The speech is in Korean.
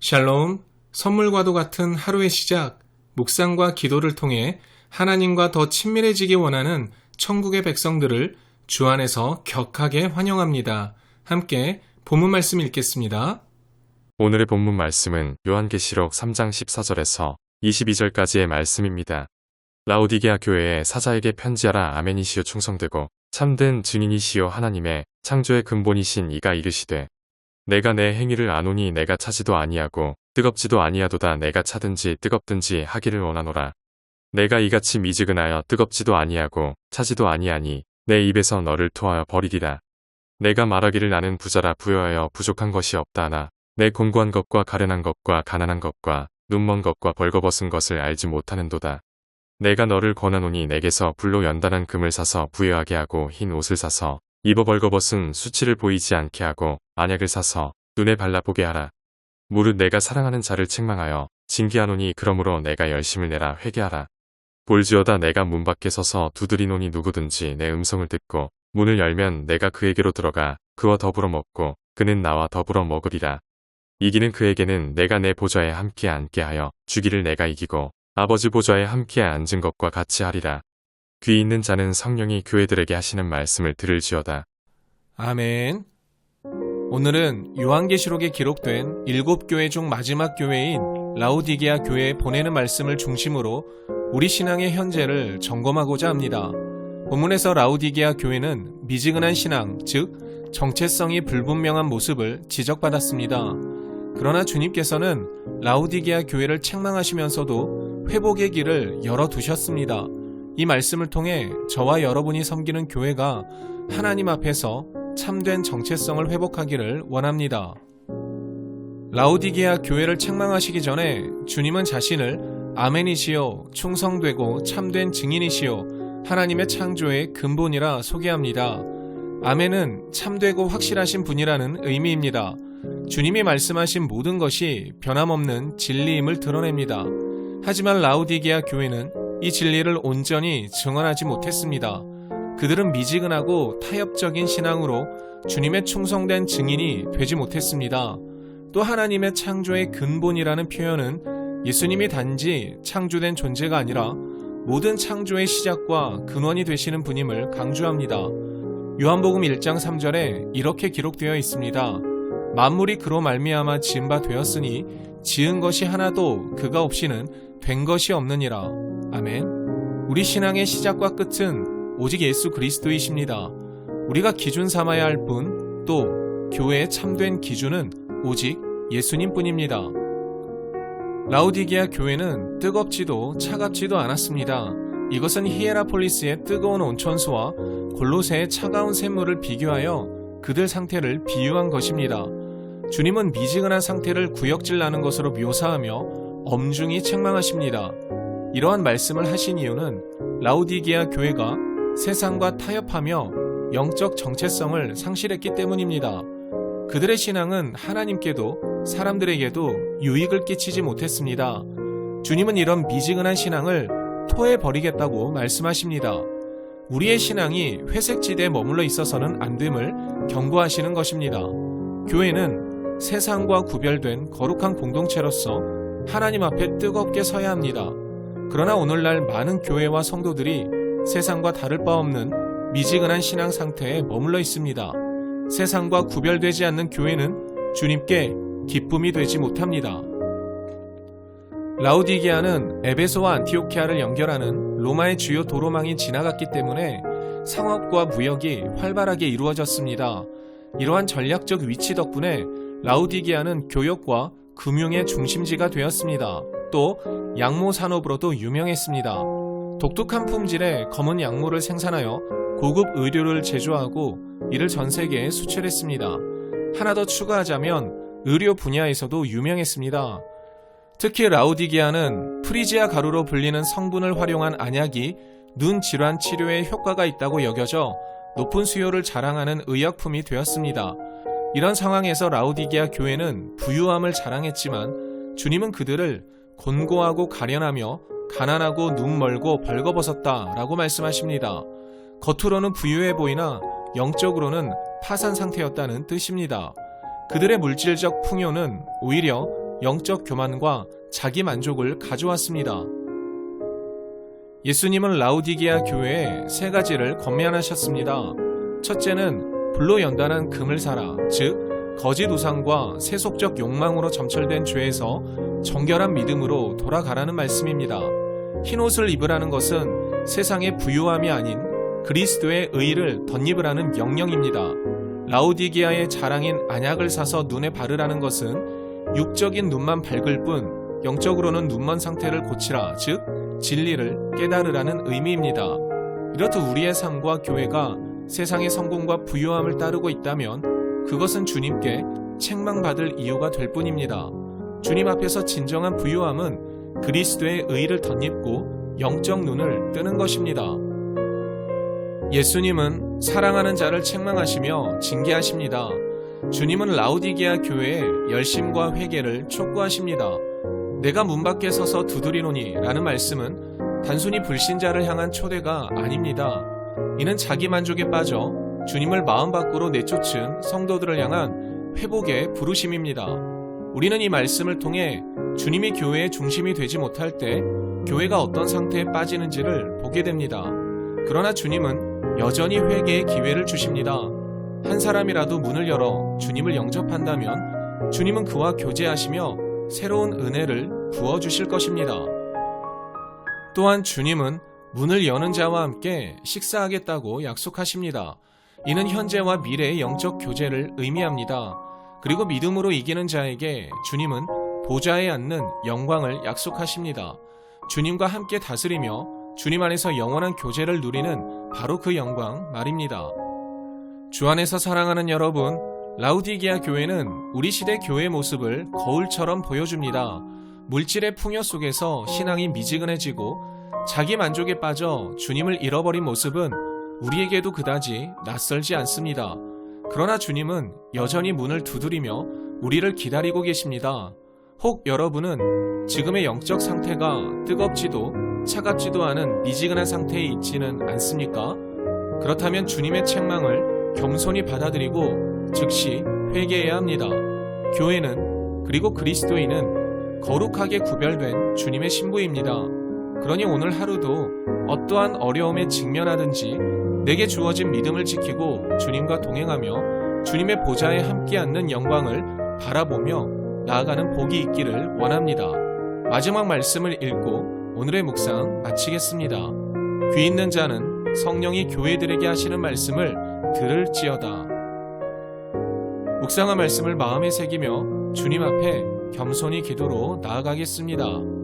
샬롬, 선물과도 같은 하루의 시작, 묵상과 기도를 통해 하나님과 더 친밀해지기 원하는 천국의 백성들을 주 안에서 격하게 환영합니다. 함께 본문 말씀 읽겠습니다. 오늘의 본문 말씀은 요한계시록 3장 14절에서 22절까지의 말씀입니다. 라오디게아 교회의 사자에게 편지하라 아멘이시오 충성되고 참된 증인이시오 하나님의 창조의 근본이신 이가 이르시되 내가 내 행위를 아노니 내가 차지도 아니하고 뜨겁지도 아니하도다 내가 차든지 뜨겁든지 하기를 원하노라. 내가 이같이 미지근하여 뜨겁지도 아니하고 차지도 아니하니 내 입에서 너를 토하여 버리리라. 내가 말하기를 나는 부자라 부여하여 부족한 것이 없다 하나 내 공고한 것과 가련한 것과 가난한 것과 눈먼 것과 벌거벗은 것을 알지 못하는도다. 내가 너를 권하노니 내게서 불로 연단한 금을 사서 부여하게 하고 흰 옷을 사서 입어 벌거벗은 수치를 보이지 않게 하고 안약을 사서 눈에 발라보게 하라. 무릇 내가 사랑하는 자를 책망하여 징계하노니 그러므로 내가 열심을 내라 회개하라. 볼지어다 내가 문 밖에 서서 두드리노니 누구든지 내 음성을 듣고 문을 열면 내가 그에게로 들어가 그와 더불어 먹고 그는 나와 더불어 먹으리라. 이기는 그에게는 내가 내 보좌에 함께 앉게 하여 주기를 내가 이기고 아버지 보좌에 함께 앉은 것과 같이 하리라. 귀 있는 자는 성령이 교회들에게 하시는 말씀을 들을지어다. 아멘. 오늘은 요한계시록에 기록된 일곱 교회 중 마지막 교회인 라오디게아 교회에 보내는 말씀을 중심으로 우리 신앙의 현재를 점검하고자 합니다. 본문에서 라오디게아 교회는 미지근한 신앙, 즉 정체성이 불분명한 모습을 지적받았습니다. 그러나 주님께서는 라오디게아 교회를 책망하시면서도 회복의 길을 열어 두셨습니다. 이 말씀을 통해 저와 여러분이 섬기는 교회가 하나님 앞에서 참된 정체성을 회복하기를 원합니다. 라오디게아 교회를 책망하시기 전에 주님은 자신을 아멘이시요 충성되고 참된 증인이시요 하나님의 창조의 근본이라 소개합니다. 아멘은 참되고 확실하신 분이라는 의미입니다. 주님이 말씀하신 모든 것이 변함없는 진리임을 드러냅니다. 하지만 라우디게아 교회는 이 진리를 온전히 증언하지 못했습니다. 그들은 미지근하고 타협적인 신앙으로 주님의 충성된 증인이 되지 못했습니다. 또 하나님의 창조의 근본이라는 표현은 예수님이 단지 창조된 존재가 아니라 모든 창조의 시작과 근원이 되시는 분임을 강조합니다. 요한복음 1장 3절에 이렇게 기록되어 있습니다. 만물이 그로 말미암아 지은 바 되었으니 지은 것이 하나도 그가 없이는 된 것이 없느니라. 아멘. 우리 신앙의 시작과 끝은 오직 예수 그리스도이십니다. 우리가 기준 삼아야 할 분, 또 교회의 참된 기준은 오직 예수님 뿐입니다. 라우디게아 교회는 뜨겁지도 차갑지도 않았습니다. 이것은 히에라폴리스의 뜨거운 온천수와 골로새의 차가운 샘물을 비교하여 그들 상태를 비유한 것입니다. 주님은 미지근한 상태를 구역질 나는 것으로 묘사하며 엄중히 책망하십니다. 이러한 말씀을 하신 이유는 라우디게아 교회가 세상과 타협하며 영적 정체성을 상실했기 때문입니다. 그들의 신앙은 하나님께도 사람들에게도 유익을 끼치지 못했습니다. 주님은 이런 미지근한 신앙을 토해버리겠다고 말씀하십니다. 우리의 신앙이 회색지대에 머물러 있어서는 안 됨을 경고하시는 것입니다. 교회는 세상과 구별된 거룩한 공동체로서 하나님 앞에 뜨겁게 서야 합니다. 그러나 오늘날 많은 교회와 성도들이 세상과 다를 바 없는 미지근한 신앙 상태에 머물러 있습니다. 세상과 구별되지 않는 교회는 주님께 기쁨이 되지 못합니다. 라우디게아는 에베소와 안티오키아를 연결하는 로마의 주요 도로망이 지나갔기 때문에 상업과 무역이 활발하게 이루어졌습니다. 이러한 전략적 위치 덕분에 라우디게아는 교역과 금융의 중심지가 되었습니다. 또 양모 산업으로도 유명했습니다. 독특한 품질의 검은 양모를 생산하여 고급 의료를 제조하고 이를 전 세계에 수출했습니다. 하나 더 추가하자면 의료 분야에서도 유명했습니다. 특히 라우디게아는 프리지아 가루로 불리는 성분을 활용한 안약이 눈 질환 치료에 효과가 있다고 여겨져 높은 수요를 자랑하는 의약품이 되었습니다. 이런 상황에서 라우디게아 교회는 부유함을 자랑했지만 주님은 그들을 곤고하고 가련하며 가난하고 눈 멀고 벌거벗었다 라고 말씀하십니다. 겉으로는 부유해 보이나 영적으로는 파산 상태였다는 뜻입니다. 그들의 물질적 풍요는 오히려 영적 교만과 자기 만족을 가져왔습니다. 예수님은 라우디게아 교회에 세 가지를 권면하셨습니다. 첫째는 불로 연단한 금을 사라, 즉 거짓 우상과 세속적 욕망으로 점철된 죄에서 정결한 믿음으로 돌아가라는 말씀입니다. 흰 옷을 입으라는 것은 세상의 부유함이 아닌 그리스도의 의를 덧입으라는 명령입니다. 라우디게아의 자랑인 안약을 사서 눈에 바르라는 것은 육적인 눈만 밝을 뿐 영적으로는 눈먼 상태를 고치라, 즉 진리를 깨달으라는 의미입니다. 이렇듯 우리의 삶과 교회가 세상의 성공과 부유함을 따르고 있다면 그것은 주님께 책망받을 이유가 될 뿐입니다. 주님 앞에서 진정한 부유함은 그리스도의 의를 덧입고 영적 눈을 뜨는 것입니다. 예수님은 사랑하는 자를 책망하시며 징계하십니다. 주님은 라우디게아 교회의 열심과 회개를 촉구하십니다. 내가 문 밖에 서서 두드리노니 라는 말씀은 단순히 불신자를 향한 초대가 아닙니다. 이는 자기 만족에 빠져 주님을 마음 밖으로 내쫓은 성도들을 향한 회복의 부르심입니다. 우리는 이 말씀을 통해 주님이 교회의 중심이 되지 못할 때 교회가 어떤 상태에 빠지는지를 보게 됩니다. 그러나 주님은 여전히 회개의 기회를 주십니다. 한 사람이라도 문을 열어 주님을 영접한다면 주님은 그와 교제하시며 새로운 은혜를 부어 주실 것입니다. 또한 주님은 문을 여는 자와 함께 식사하겠다고 약속하십니다. 이는 현재와 미래의 영적 교제를 의미합니다. 그리고 믿음으로 이기는 자에게 주님은 보좌에 앉는 영광을 약속하십니다. 주님과 함께 다스리며 주님 안에서 영원한 교제를 누리는 바로 그 영광 말입니다. 주 안에서 사랑하는 여러분, 라우디게아 교회는 우리 시대 교회 모습을 거울처럼 보여줍니다. 물질의 풍요 속에서 신앙이 미지근해지고 자기 만족에 빠져 주님을 잃어버린 모습은 우리에게도 그다지 낯설지 않습니다. 그러나 주님은 여전히 문을 두드리며 우리를 기다리고 계십니다. 혹 여러분은 지금의 영적 상태가 뜨겁지도 차갑지도 않은 미지근한 상태에 있지는 않습니까? 그렇다면 주님의 책망을 겸손히 받아들이고 즉시 회개해야 합니다. 교회는 그리고 그리스도인은 거룩하게 구별된 주님의 신부입니다. 그러니 오늘 하루도 어떠한 어려움에 직면하든지 내게 주어진 믿음을 지키고 주님과 동행하며 주님의 보좌에 함께 앉는 영광을 바라보며 나아가는 복이 있기를 원합니다. 마지막 말씀을 읽고 오늘의 묵상 마치겠습니다. 귀 있는 자는 성령이 교회들에게 하시는 말씀을 들을지어다. 묵상한 말씀을 마음에 새기며 주님 앞에 겸손히 기도로 나아가겠습니다.